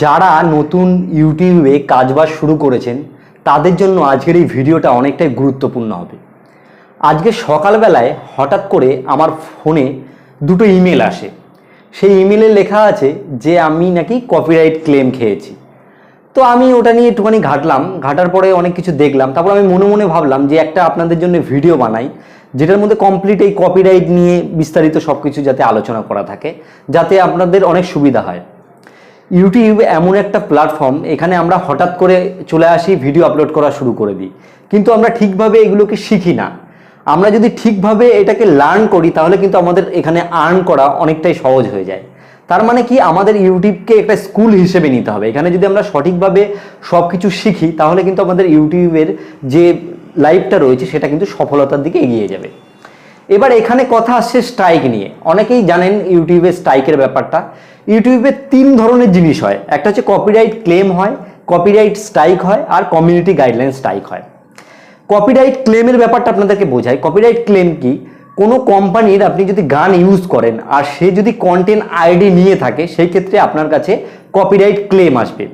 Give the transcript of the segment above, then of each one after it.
যারা নতুন ইউটিউবে কাজবাজ শুরু করেছেন, তাদের জন্য আজকের এই ভিডিওটা অনেকটাই গুরুত্বপূর্ণ হবে। আজকে সকালবেলায় হঠাৎ করে আমার ফোনে দুটো ইমেল আসে। সেই ইমেলে লেখা আছে যে আমি নাকি কপিরাইট ক্লেম খেয়েছি। তো আমি ওটা নিয়ে একটুখানি ঘাটলাম, ঘাটার পরে অনেক কিছু দেখলাম। তারপর আমি মনে মনে ভাবলাম যে একটা আপনাদের জন্য ভিডিও বানাই, যেটার মধ্যে কমপ্লিট এই কপিরাইট নিয়ে বিস্তারিত সব কিছু যাতে আলোচনা করা থাকে, যাতে আপনাদের অনেক সুবিধা হয়। ইউটিউব এমন একটা প্ল্যাটফর্ম এখানে আমরা হঠাৎ করে চলে আসি ভিডিও আপলোড করা শুরু করে দিই। কিন্তু আমরা ঠিকভাবে এগুলোকে শিখি না। আমরা যদি ঠিকভাবে এটাকে লার্ন করি, তাহলে কিন্তু আমাদের এখানে আর্ন করা অনেকটাই সহজ হয়ে যায়। তার মানে কি, আমাদের ইউটিউবকে একটা স্কুল হিসেবে নিতে হবে। এখানে যদি আমরা সঠিকভাবে সব কিছু শিখি, তাহলে কিন্তু আমাদের ইউটিউবের যে লাইফটা রয়েছে, সেটা কিন্তু সফলতার দিকে এগিয়ে যাবে। এবার এখানে কথা আসছে স্ট্রাইক নিয়ে। অনেকেই জানেন ইউটিউবে স্ট্রাইকের ব্যাপারটা। ইউটিউবে তিন ধরনের জিনিস হয়। একটা হচ্ছে কপিরাইট ক্লেম হয় কপিরাইট স্ট্রাইক হয় আর কমিউনিটি গাইডলাইন স্ট্রাইক হয়। কপিরাইট ক্লেমের ব্যাপারটা আপনাদেরকে বোঝায় কপিরাইট ক্লেম কি? কোনো কোম্পানির আপনি যদি গান ইউজ করেন আর সে যদি কন্টেন্ট আইডি নিয়ে থাকে সেই ক্ষেত্রে আপনার কাছে কপিরাইট ক্লেম আসবে।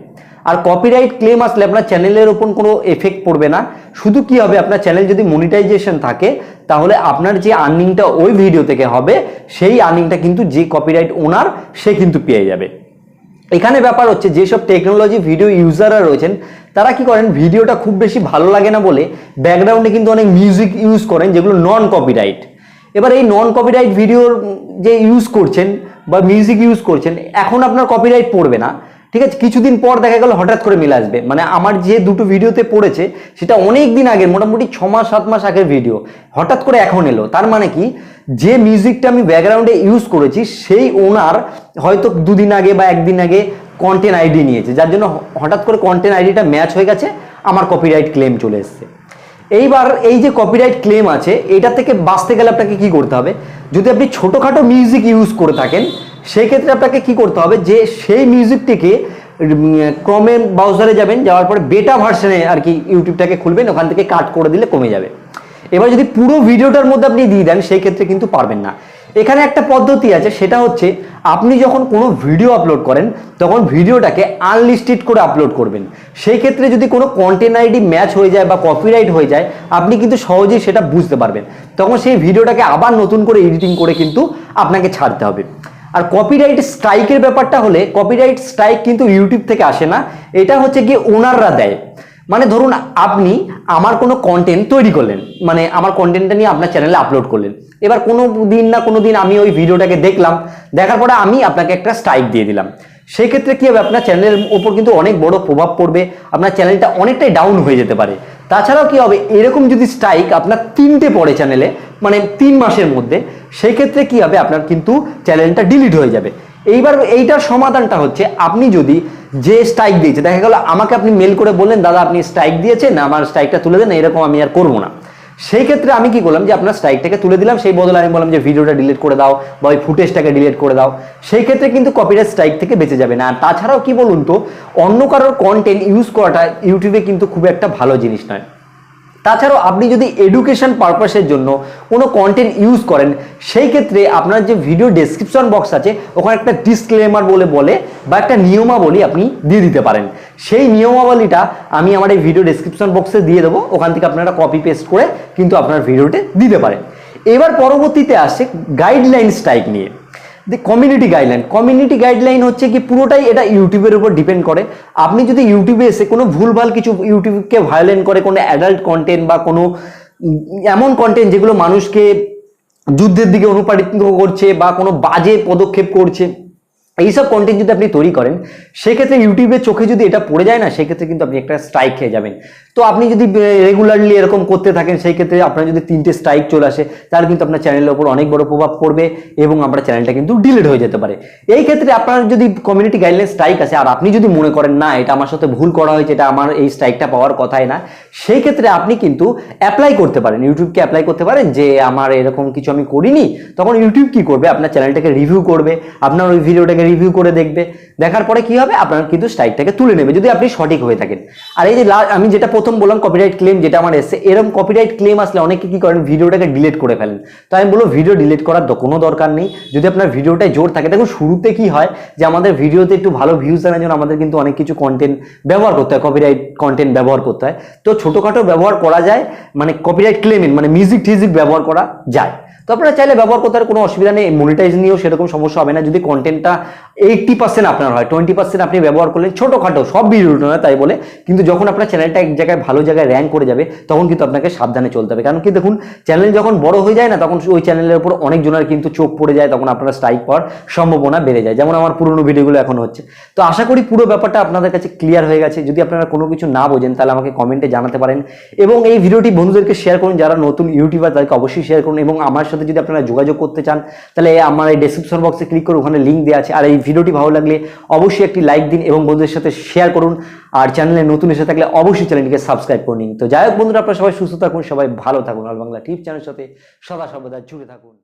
আর কপিরাইট ক্লেম আসলে আপনার চ্যানেলের ওপর কোনো এফেক্ট পড়বে না। শুধু কি হবে, আপনার চ্যানেল যদি মনিটাইজেশন থাকে, তাহলে আপনার যে আর্নিংটা ওই ভিডিও থেকে হবে, সেই আর্নিংটা কিন্তু যে কপিরাইট ওনার সে কিন্তু পেয়ে যাবে। এখানে ব্যাপার হচ্ছে, যেসব টেকনোলজি ভিডিও ইউজাররা রয়েছেন, তারা কি করেন ভিডিওটা খুব বেশি ভালো লাগে না বলে ব্যাকগ্রাউন্ডে কিন্তু অনেক মিউজিক ইউজ করেন, যেগুলো নন কপিরাইট এবার এই নন কপিরাইট ভিডিওর যে ইউজ করছেন বা মিউজিক ইউজ করছেন, এখন আপনার কপিরাইট পড়বে না। ঠিক আছে, কিছুদিন পর দেখা গেল হঠাৎ করে মিলে আসবে। মানে আমার যে দুটো ভিডিওতে পড়েছে, সেটা অনেক দিন আগে মোটামুটি ছ মাস, সাত মাস আগের ভিডিও হঠাৎ করে এখন এলো। তার মানে কি? যে মিউজিকটা আমি ব্যাকগ্রাউন্ডে ইউজ করেছি, সেই ওনার হয়তো দুদিন আগে বা একদিন আগে কন্টেন্ট আইডি নিয়েছে। যার জন্য হঠাৎ করে কন্টেন্ট আইডিটা ম্যাচ হয়ে গেছে, আমার কপিরাইট ক্লেম চলে এসছে। এইবার এই যে কপিরাইট ক্লেম আছে এটা থেকে বাঁচতে গেলে আপনাকে কি করতে হবে? যদি আপনি ছোটোখাটো মিউজিক ইউজ করে থাকেন সেই ক্ষেত্রে আপনাকে কি করতে হবে যে সেই মিউজিকটিকে ক্রমে ব্রাউজারে যাবেন, যাওয়ার পরে বেটা ভার্সনে আর কি ইউটিউবটাকে খুলবেন, ওখান থেকে কাট করে দিলে কমে যাবে। এবার যদি পুরো ভিডিওটার মধ্যে আপনি দিয়ে দেন, সেই ক্ষেত্রে কিন্তু পারবেন না। এখানে একটা পদ্ধতি আছে, সেটা হচ্ছে আপনি যখন কোনো ভিডিও আপলোড করেন, তখন ভিডিওটাকে আনলিস্টেড করে আপলোড করবেন। সেই ক্ষেত্রে যদি কোনো কন্টেন্ট আইডি ম্যাচ হয়ে যায় বা কপিরাইট হয়ে যায়, আপনি কিন্তু সহজেই সেটা বুঝতে পারবেন। তখন সেই ভিডিওটাকে আবার নতুন করে এডিটিং করে কিন্তু আপনাকে ছাড়তে হবে। আর কপিরাইট স্ট্রাইকের ব্যাপারটা হলে কপিরাইট স্ট্রাইক কিন্তু ইউটিউব থেকে আসে না, এটা হচ্ছে গিয়ে ওনাররা দেয়। মানে ধরুন আপনি আমার কোনো কন্টেন্ট তৈরি করলেন মানে আমার কন্টেন্টটা নিয়ে আপনার চ্যানেলে আপলোড করলেন। এবার কোনো দিন না কোনো দিন আমি ওই ভিডিওটাকে দেখলাম, দেখার পরে আমি আপনাকে একটা স্ট্রাইক দিয়ে দিলাম। সেই ক্ষেত্রে কি হবে? আপনার চ্যানেলের ওপর কিন্তু অনেক বড় প্রভাব পড়বে, আপনার চ্যানেলটা অনেকটাই ডাউন হয়ে যেতে পারে। তাছাড়াও কি হবে? এরকম যদি স্ট্রাইক আপনার তিনটে পড়ে চ্যানেলে মানে তিন মাসের মধ্যে সেই ক্ষেত্রে কি হবে? আপনার কিন্তু চ্যানেলটা ডিলিট হয়ে যাবে। এইবার এইটার সমাধানটা হচ্ছে, আপনি যদি যে স্ট্রাইক দিয়েছে, দেখা গেল আমাকে আপনি মেল করে বললেন, দাদা, আপনি স্ট্রাইক দিয়েছেন, আমার স্ট্রাইকটা তুলে দেন, এরকম আমি আর করব না। সেই ক্ষেত্রে আমি কি করলাম যে আপনার স্ট্রাইকটাকে তুলে দিলাম, সেই বদলে আমি বললাম যে ভিডিওটা ডিলিট করে দাও বা ওই ফুটেজটাকে ডিলিট করে দাও। সেই ক্ষেত্রে কিন্তু কপিরাইট স্ট্রাইক থেকে বেঁচে যাবে না। আর তাছাড়াও কি বলুন তো, অন্য কারোর কন্টেন্ট ইউজ করাটা ইউটিউবে কিন্তু খুব একটা ভালো জিনিস নয়। তাছাড়াও আপনি যদি এডুকেশন পারপাসের জন্য কোনো কন্টেন্ট ইউজ করেন, সেই ক্ষেত্রে আপনার যে ভিডিও ডেসক্রিপশন বক্স আছে, ওখানে একটা ডিসক্লেমার বলে বলে বা একটা নিয়মাবলী আপনি দিয়ে দিতে পারেন। সেই নিয়মাবলীটা আমি আমার এই ভিডিও ডেসক্রিপশন বক্সে দিয়ে দেবো, ওখান থেকে আপনারা কপি পেস্ট করে কিন্তু আপনার ভিডিওতে দিতে পারেন। এবার পরবর্তীতে আসছে গাইডলাইন স্ট্রাইক নিয়ে। The community guideline community guideline হচ্ছে কি পুরোটাই এটা ইউটিউবের উপর ডিপেন্ড করে। আপনি যদি ইউটিউবে এসে কোনো ভুলভাল কিছু ইউটিউবকে ভায়োলেন্ট করে, কোনো অ্যাডাল্ট কন্টেন্ট বা কোনো এমন কন্টেন্ট যেগুলো মানুষকে যুদ্ধের দিকে অনুপ্রাণিত করছে বা কোনো বাজে পদক্ষেপ করছে, এইসব কন্টেন্ট যদি আপনি তৈরি করেন, সেক্ষেত্রে ইউটিউবের চোখে যদি এটা পড়ে যায় না, সেক্ষেত্রে কিন্তু আপনি একটা স্ট্রাইক খেয়ে যাবেন। তো আপনি যদি রেগুলারলি এরকম করতে থাকেন, সেই ক্ষেত্রে আপনার যদি তিনটে স্ট্রাইক চলে আসে, তাহলে কিন্তু আপনার চ্যানেলের উপর অনেক বড় প্রভাব পড়বে এবং আপনার চ্যানেলটা কিন্তু ডিলিট হয়ে যেতে পারে। এই ক্ষেত্রে আপনার যদি কমিউনিটি গাইডলাইন স্ট্রাইক আছে, আর আপনি যদি মনে করেন, না, এটা আমার সাথে ভুল করা হয়েছে, এটা আমার এই স্ট্রাইকটা পাওয়ার কথাই না, সেই ক্ষেত্রে আপনি কিন্তু অ্যাপ্লাই করতে পারেন। ইউটিউবকে অ্যাপ্লাই করতে পারেন যে, আমার এরকম কিছু আমি করিনি। তখন ইউটিউব কি করবে? আপনার চ্যানেলটাকে রিভিউ করবে, আপনার ওই ভিডিওটাকে রিভিউ করে দেখবে। দেখার পরে কি হবে? আপনার কিন্তু স্ট্রাইকটাকে তুলে নেবে, যদি আপনি সঠিক হয়ে থাকেন। আর এই যে আমি যেটা প্রথম প্রথম বললাম কপিরাইট ক্লেম যেটা আমার এসছে, এরকম কপিরাইট ক্লেম আসলে অনেকে কি করেন, ভিডিওটাকে ডিলিট করে ফেলেন। তো আমি বলব ভিডিও ডিলিট করার তো কোনো দরকার নেই। যদি আপনার ভিডিওটায় জোর থাকে, দেখুন শুরুতে কি হয় যে আমাদের ভিডিওতে একটু ভালো ভিউজ আনার জন্য আমাদের কিন্তু অনেক কিছু কন্টেন্ট ব্যবহার করতে হয় কপিরাইট কন্টেন্ট ব্যবহার করতে হয়। তো ছোটোখাটো ব্যবহার করা যায় মানে কপিরাইট ক্লেমিং মানে মিউজিক টিউজিক ব্যবহার করা যায়। তো আপনারা চাইলে ব্যবহার করতে কোনো অসুবিধা নেই মনিটাইজ নিয়েও সেরকম সমস্যা হবে না। যদি কন্টেন্টটা এইটটি পার্সেন্ট আপনার হয় টোয়েন্টি পার্সেন্ট আপনি ব্যবহার করলেন ছোটোখাটো, সব ভিডিওটা নয় তাই বলে, কিন্তু যখন আপনার চ্যানেলটা এক জায়গায় ভালো জায়গায় র্যাঙ্ক করে যাবে, তখন কিন্তু আপনাকে সাবধানে চলতে হবে। কারণ কি দেখুন চ্যানেল যখন বড় হয়ে যায় না, তখন ওই চ্যানেলের উপর অনেক জনের কিন্তু চোখ পড়ে যায়, তখন আপনার স্ট্রাইক পাওয়ার সম্ভাবনা বেড়ে যায়। যেমন আমার পুরনো ভিডিওগুলো এখন হচ্ছে। তো আশা করি পুরো ব্যাপারটা আপনাদের কাছে ক্লিয়ার হয়ে গেছে। যদি আপনারা কোনো কিছু না বোঝেন, তাহলে আমাকে কমেন্টে জানাতে পারেন। এবং এই ভিডিওটি বন্ধুদেরকে শেয়ার করুন, যারা নতুন ইউটিউবার তাদেরকে অবশ্যই শেয়ার করুন। এবং আমার সাথে যদি আপনারা যোগাযোগ করতে চান, তাহলে আমার এই ডেসক্রিপশন বক্সে ক্লিক করে ওখানে লিঙ্ক দেওয়া আছে। আর এই ভিডিওটি ভালো লাগলে অবশ্যই একটি লাইক দিন এবং বন্ধুদের সাথে শেয়ার করুন। আর চ্যানেলে নতুন এসে থাকলে অবশ্যই চ্যানেলটিকে সাবস্ক্রাইব করে নিন। তো যাই হোক, বন্ধুরা, আপনারা সবাই সুস্থ থাকুন, সবাই ভালো থাকুন। আর বাংলা টিপ চ্যানেলের সাথে সদা সর্বদা জুড়ে থাকুন।